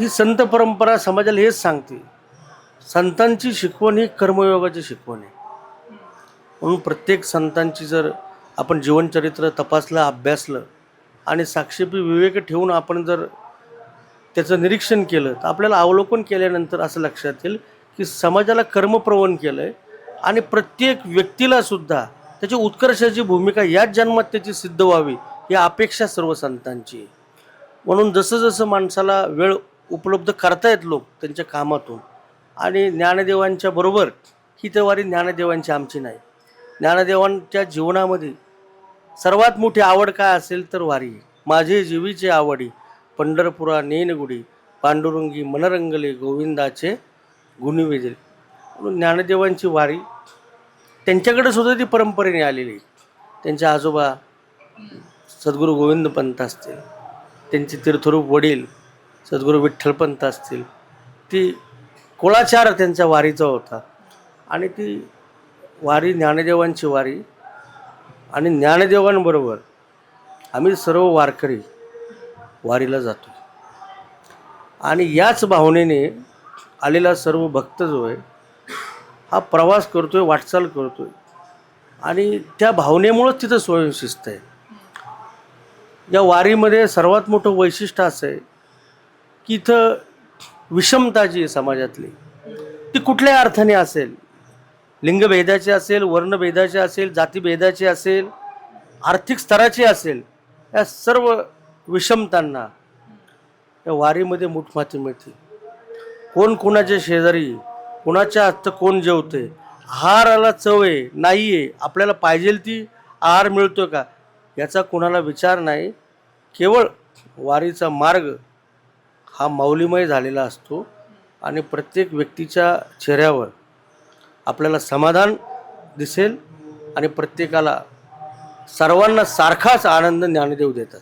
ही संत परंपरा समाजाला हेच सांगते. संतांची शिकवण ही कर्मयोगाची शिकवण आहे. म्हणून प्रत्येक संतांची जर आपण जीवनचरित्र तपासलं अभ्यासलं आणि साक्षेपी विवेक ठेवून आपण जर त्याचं निरीक्षण केलं तर आपल्याला अवलोकन केल्यानंतर असं लक्षात येईल की समाजाला कर्मप्रवण केलं आहे आणि प्रत्येक व्यक्तीलासुद्धा त्याची उत्कर्षाची भूमिका याच जन्मात त्याची सिद्ध व्हावी ही अपेक्षा सर्व संतांची आहे. म्हणून जसं जसं माणसाला वेळ उपलब्ध करतायत लोक त्यांच्या कामातून. आणि ज्ञानदेवांच्या बरोबर ही तर वारी ज्ञानदेवांची आमची नाही. ज्ञानदेवांच्या जीवनामध्ये सर्वात मोठी आवड काय असेल तर वारी. माझे जीवीचे आवडी पंढरपुरा नेनगुडी पांडुरंगी मनरंगले गोविंदाचे गुणवेदे म्हणून ज्ञानदेवांची वारी त्यांच्याकडे सुद्धा ती परंपरेने आलेली आहे. त्यांचे आजोबा सद्गुरू गोविंद पंत असतील त्यांचे तीर्थरूप वडील सद्गुरू विठ्ठलपंत असतील ती कुळाचार त्यांच्या वारीचा होता. आणि ती वारी ज्ञानदेवांची वारी आणि ज्ञानदेवांबरोबर आम्ही सर्व वारकरी वारीला जातो आणि याच भावनेने आलेला सर्व भक्त जो आहे हा प्रवास करतो आहे वाटचाल करतो आहे आणि त्या भावनेमुळंच तिथं स्वयंशिस्त आहे. या वारीमध्ये सर्वात मोठं वैशिष्ट्य असं आहे की इथं विषमता जी आहे समाजातली ती कुठल्याही अर्थाने असेल लिंगभेदाची असेल वर्णभेदाची असेल जातीभेदाची असेल आर्थिक स्तराची असेल या सर्व विषमतांना या वारीमध्ये मुठमाती मिळते. कोण कोणाच्या शेजारी कोणाच्या हात कोण जेवते आहाराला चव आहे नाही आहे आपल्याला पाहिजेल ती आहार मिळतो का याचा कोणाला विचार नाही. केवळ वारीचा मार्ग हा माऊलीमय झालेला असतो आणि प्रत्येक व्यक्तीच्या चेहऱ्यावर आपल्याला समाधान दिसेल आणि प्रत्येकाला सर्वांना सारखाच आनंद ज्ञानदेव देतात.